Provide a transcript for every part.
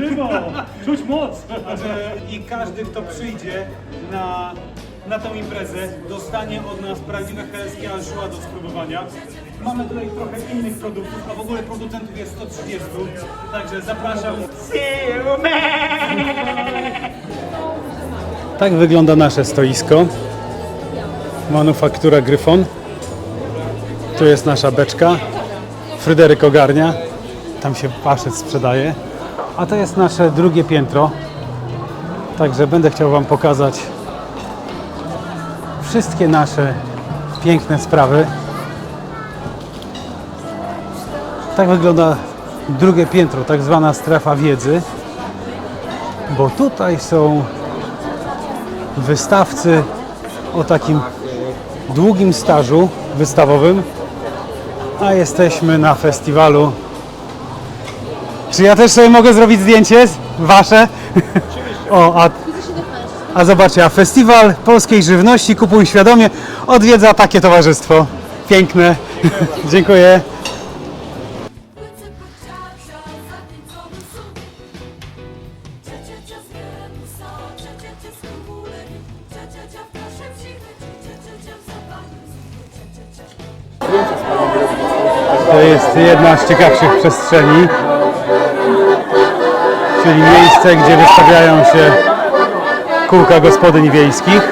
Rybo! Czuć moc! I każdy, kto przyjdzie na, na tą imprezę, dostanie od nas prawdziwe helskie anchois do spróbowania. Mamy tutaj trochę innych produktów, a w ogóle producentów jest 130, także zapraszam. Tak wygląda nasze stoisko. Manufaktura Gryfon. Tu jest nasza beczka. Fryderyk ogarnia. Tam się paszec sprzedaje. A to jest nasze drugie piętro. Także będę chciał Wam pokazać wszystkie nasze piękne sprawy. Tak wygląda drugie piętro, tak zwana strefa wiedzy. Bo tutaj są wystawcy o takim długim stażu wystawowym, a jesteśmy na festiwalu. Czy ja też sobie mogę zrobić zdjęcie? Wasze? O, a, a zobaczcie, a festiwal polskiej żywności Kupuj Świadomie odwiedza takie towarzystwo. Piękne. Dziękuję. To jest jedna z ciekawszych przestrzeni, czyli miejsce, gdzie wystawiają się kółka gospodyń wiejskich.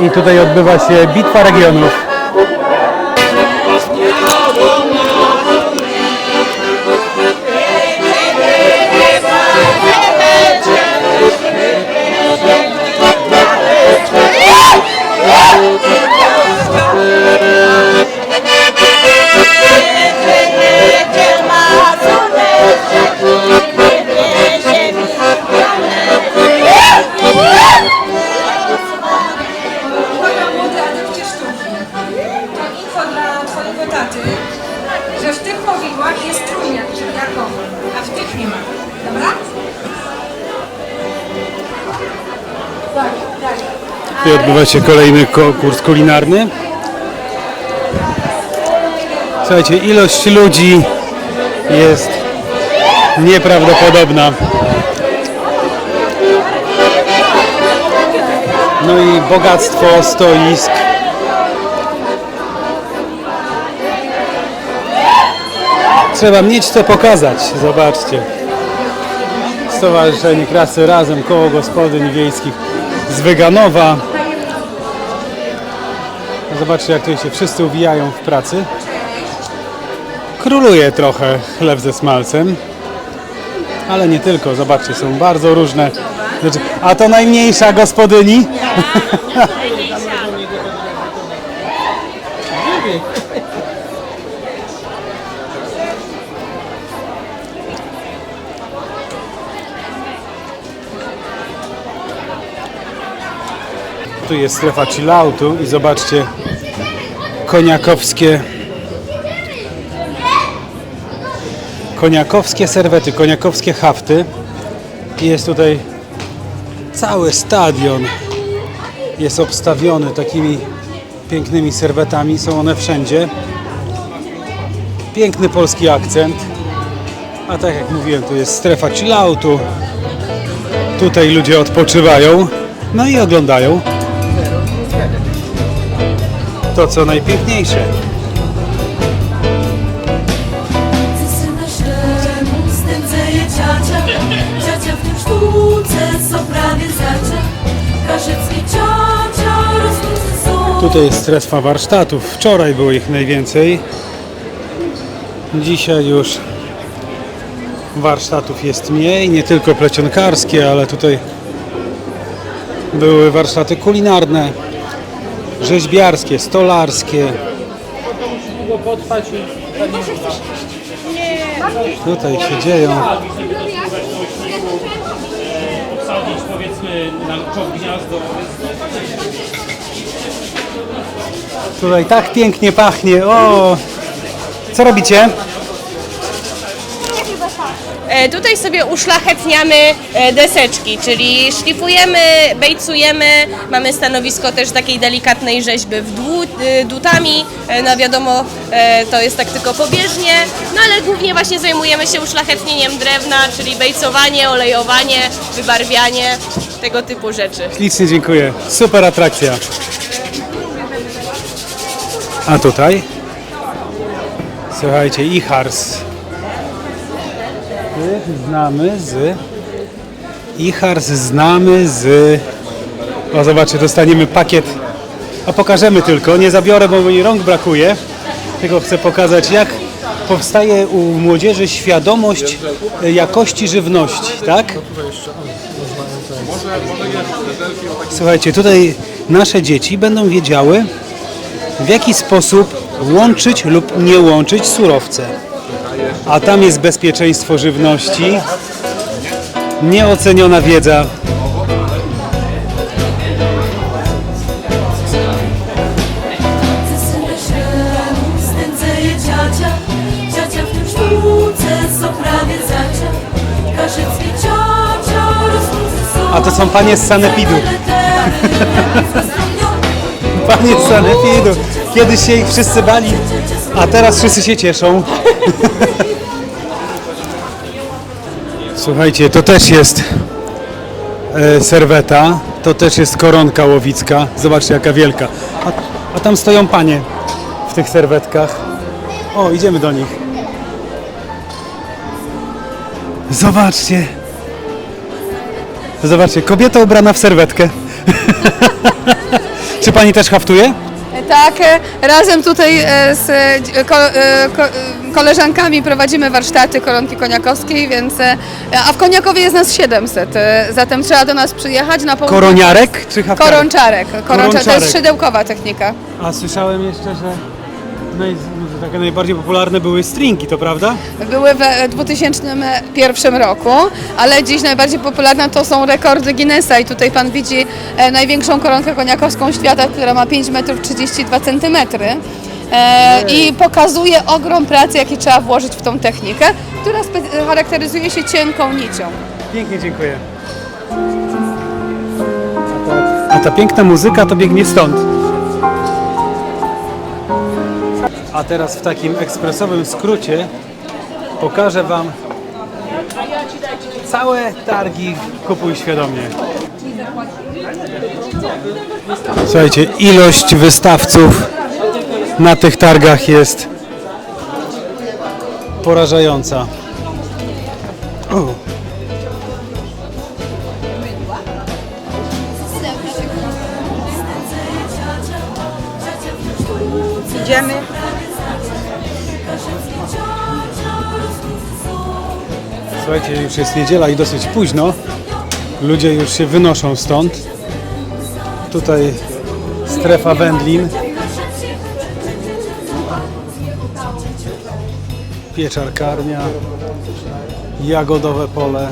I tutaj odbywa się bitwa regionów. Odbywa się kolejny konkurs kulinarny. Słuchajcie, ilość ludzi jest nieprawdopodobna. No i bogactwo stoisk. Trzeba mieć co pokazać, zobaczcie. Stowarzyszenie Krasy Razem, Koło Gospodyń Wiejskich z Wyganowa. Zobaczcie jak tutaj się wszyscy uwijają w pracy. Króluje trochę chleb ze smalcem. Ale nie tylko, zobaczcie, są bardzo różne. A to najmniejsza gospodyni. Tu jest strefa chilloutu i zobaczcie koniakowskie koniakowskie serwety, koniakowskie hafty. I Jest tutaj cały stadion jest obstawiony takimi pięknymi serwetami, są one wszędzie. Piękny polski akcent. A tak jak mówiłem, tu jest strefa chilloutu. Tutaj ludzie odpoczywają, no i oglądają to co najpiękniejsze. Tutaj jest strefa warsztatów. Wczoraj było ich najwięcej. Dzisiaj już warsztatów jest mniej, nie tylko plecionkarskie, ale tutaj były warsztaty kulinarne, rzeźbiarskie, stolarskie. Tutaj się dzieją. Wsadzić powiedzmy na gniazdo. Tutaj tak pięknie pachnie. O! Co robicie? E, Tutaj sobie uszlachetniamy e, deseczki, czyli szlifujemy, bejcujemy, mamy stanowisko też takiej delikatnej rzeźby w dłu, e, no wiadomo to jest tak tylko pobieżnie, no ale głównie właśnie zajmujemy się uszlachetnieniem drewna, czyli bejcowanie, olejowanie, wybarwianie, tego typu rzeczy. Ślicznie dziękuję. Super atrakcja. A tutaj? Słuchajcie, Ichars. Znamy z... Ichars znamy z... O, zobaczcie, dostaniemy pakiet. A pokażemy tylko, nie zabiorę, bo mi rąk brakuje. Tylko chcę pokazać, jak powstaje u młodzieży świadomość e, jakości żywności, tak? Słuchajcie, tutaj nasze dzieci będą wiedziały, w jaki sposób łączyć lub nie łączyć surowce. A tam jest bezpieczeństwo żywności, nieoceniona wiedza. A to są panie z sanepidu. Panie z sanepidu. Kiedyś się ich wszyscy bali, a teraz wszyscy się cieszą. Słuchajcie, to też jest e, serweta, to też jest koronka łowicka. Zobaczcie jaka wielka. A, a tam stoją panie w tych serwetkach. O, idziemy do nich. Zobaczcie. Zobaczcie, kobieta ubrana w serwetkę. Czy pani też haftuje? Tak, e, razem tutaj e, z e, e, e, koleżankami prowadzimy warsztaty koronki koniakowskiej, więc e, a w Koniakowie jest nas 700, e, zatem trzeba do nas przyjechać na południe. Koroniarek czy haftarek? Koronczarek. Koronczarek. To Korączarek. jest szydełkowa technika. A słyszałem jeszcze, że naj, takie najbardziej popularne były stringi, to prawda? Były w 2001 roku, ale dziś najbardziej popularne to są rekordy Guinnessa i tutaj pan widzi e, największą koronkę koniakowską świata, która ma 5 metrów 32 centymetry. E, I pokazuje ogrom pracy, jaki trzeba włożyć w tą technikę, która charakteryzuje się cienką nicią. Pięknie dziękuję. A ta, a ta piękna muzyka to biegnie stąd. A teraz w takim ekspresowym skrócie pokażę Wam całe targi Kupuj Świadomie. Słuchajcie, ilość wystawców na tych targach jest porażająca. Idziemy. Słuchajcie, już jest niedziela i dosyć późno. Ludzie już się wynoszą stąd. Tutaj strefa wędlin. Pieczarkarnia. Jagodowe pole.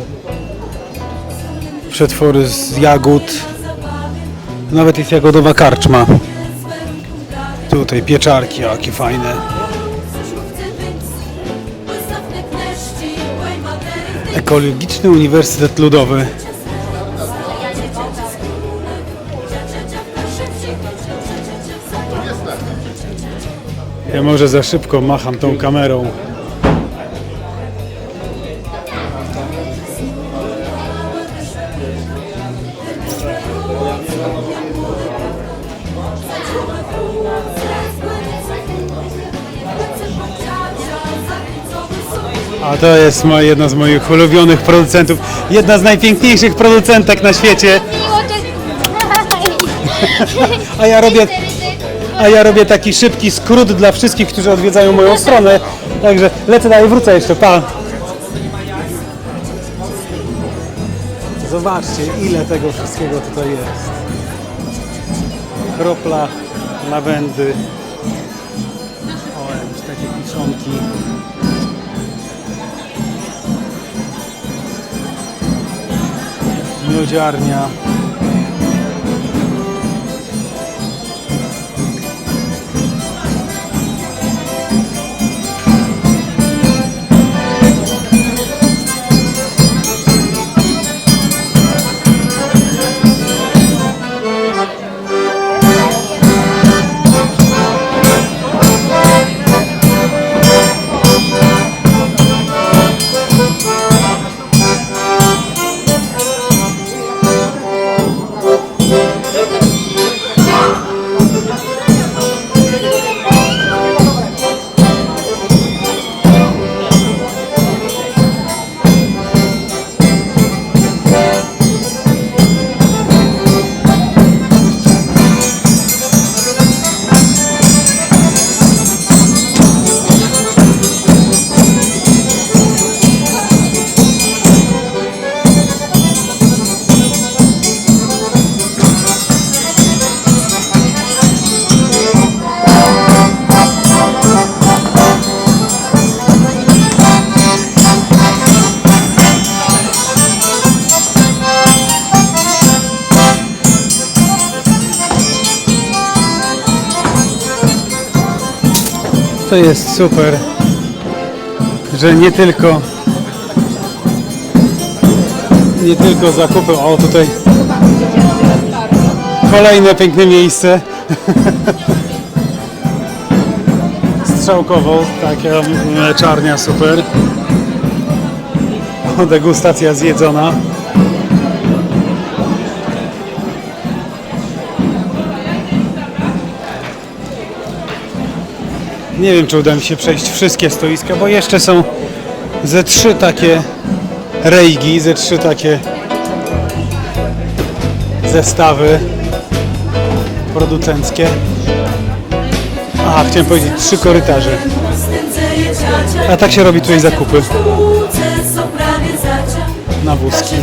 Przetwory z jagód. Nawet jest jagodowa karczma. Tutaj pieczarki, jakie fajne. Ekologiczny Uniwersytet Ludowy. Ja może za szybko macham tą kamerą. A to jest moja, jedna z moich ulubionych producentów. Jedna z najpiękniejszych producentek na świecie. A ja robię, a ja robię taki szybki skrót dla wszystkich, którzy odwiedzają moją stronę. Także lecę dalej, wrócę jeszcze, pa. Zobaczcie, ile tego wszystkiego tutaj jest. Kropla, lawendy. Miodziarnia. To jest super, że nie tylko nie tylko zakupy, o tutaj kolejne piękne miejsce. Strzałkowo, taka mleczarnia super. O, degustacja zjedzona. Nie wiem, czy uda mi się przejść wszystkie stoiska, bo jeszcze są ze trzy takie rejgi, ze trzy takie zestawy producenckie. A, chciałem powiedzieć trzy korytarze. A tak się robi tutaj zakupy na wózki.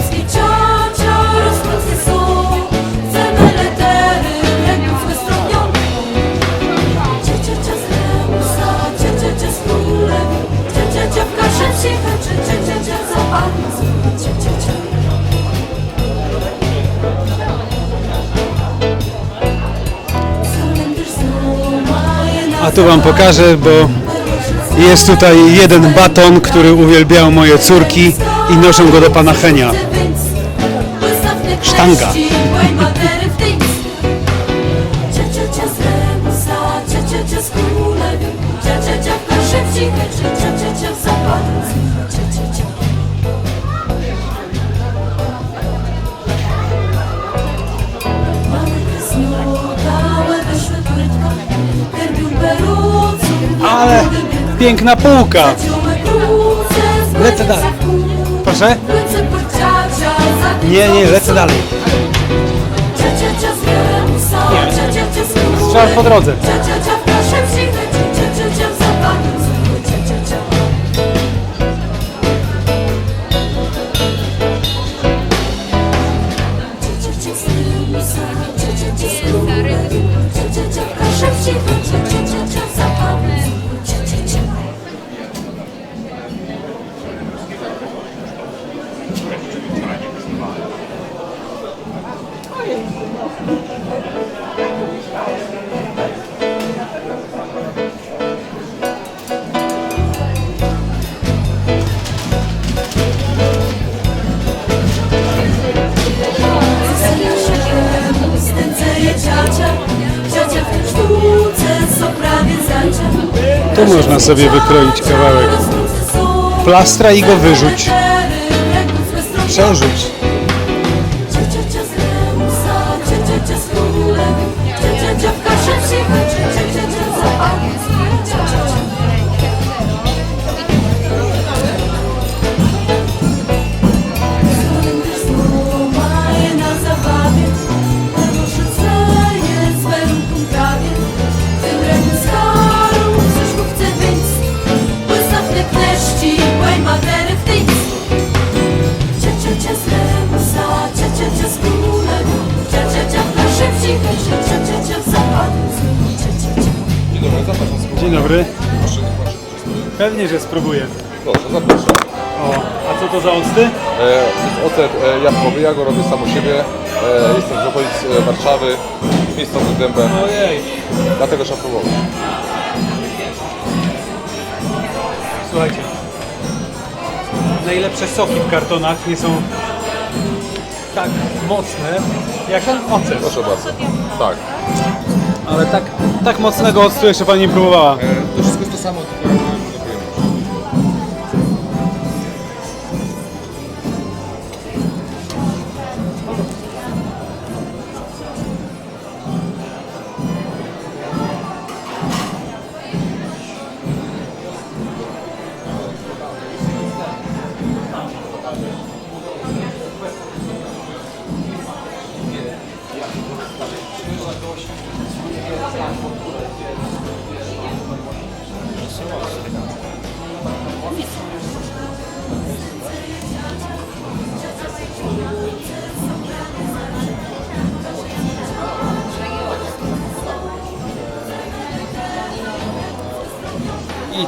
Tu Wam pokażę, bo jest tutaj jeden baton, który uwielbiają moje córki i noszą go do pana Henia. Sztanga. Ale piękna półka. Lecę dalej. Proszę? Nie, nie, lecę dalej. Strzał po drodze. Tu można sobie wykroić kawałek plastra i go wyrzuć. Przerzuć. Dobry. Pewnie, że spróbuję. Proszę, zapraszam. O, a co to za octy? E, jest ocet e, jabłkowy, ja go robię sam u siebie. E, jestem z okolic e, Warszawy, miejscowym dębem, Ojej. dlatego trzeba próbować. Słuchajcie. Najlepsze soki w kartonach nie są tak mocne jak ten ocet. Proszę bardzo. Tak. Ale tak, tak mocnego octu jeszcze pani nie próbowała. E, to wszystko jest to samo, tylko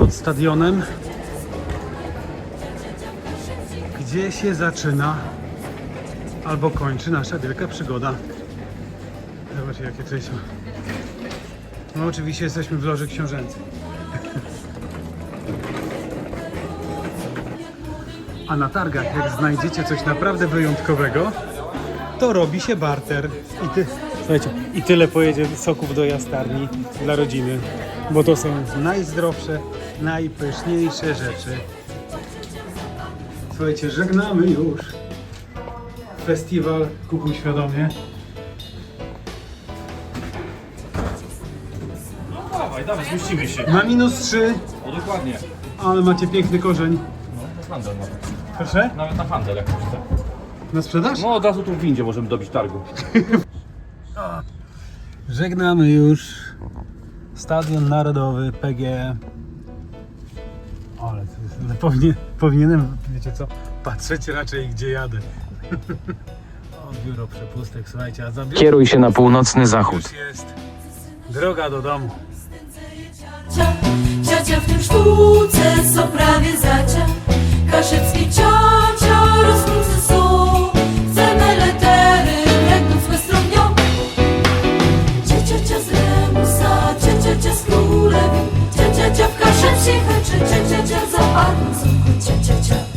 pod stadionem, gdzie się zaczyna albo kończy nasza wielka przygoda. Zobaczcie jakie tutaj są. No oczywiście jesteśmy w loży książęcej. A na targach, jak znajdziecie coś naprawdę wyjątkowego, to robi się barter. I, ty, I tyle pojedzie soków do jastarni dla rodziny, bo to są najzdrowsze, najpyszniejsze rzeczy. Słuchajcie, żegnamy już festiwal Kupuj Świadomie. Dawaj, dawaj, zmieścimy się. Na minus 3, No dokładnie. ale macie piękny korzeń. Handel nawet. Proszę? Nawet na handel jak chcesz. Na sprzedaż? No od razu tu w windzie możemy dobić targu. Żegnamy już Stadion Narodowy PGE. Ale to jest, ale powinien, powinienem, wiecie co, patrzeć raczej gdzie jadę. O, biuro przepustek, słuchajcie, a za biuro Kieruj się na północny zachód. już jest droga do domu. Ciocia, ciocia w tym szkółce są prawie zacia Kaszewski ciocia Cicho, cicho.